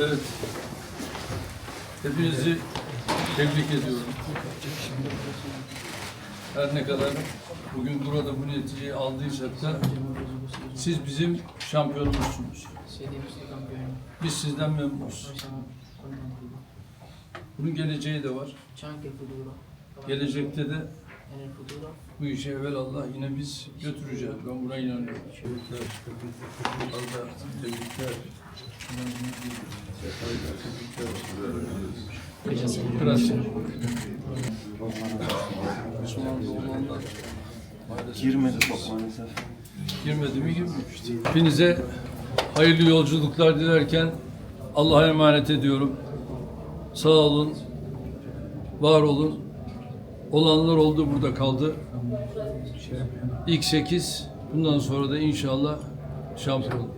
Evet. Hepinizi tebrik ediyorum. Her ne kadar bugün burada bu neticeyi aldıysak da siz bizim şampiyonumuzsunuz. Biz sizden memnunuz. Bunun geleceği de var. Gelecekte de bu işi evvel Allah yine biz götüreceğiz. Ben buna inanıyorum. Tebrikler. Allah tebrikler. Biraz Müslüman Girmedi maalesef. girmedi mi girmemişti. Hepinize hayırlı yolculuklar dilerken Allah'a emanet ediyorum. Sağ olun, var olun. Olanlar oldu burada kaldı. İlk sekiz, bundan sonra da inşallah şampiyon.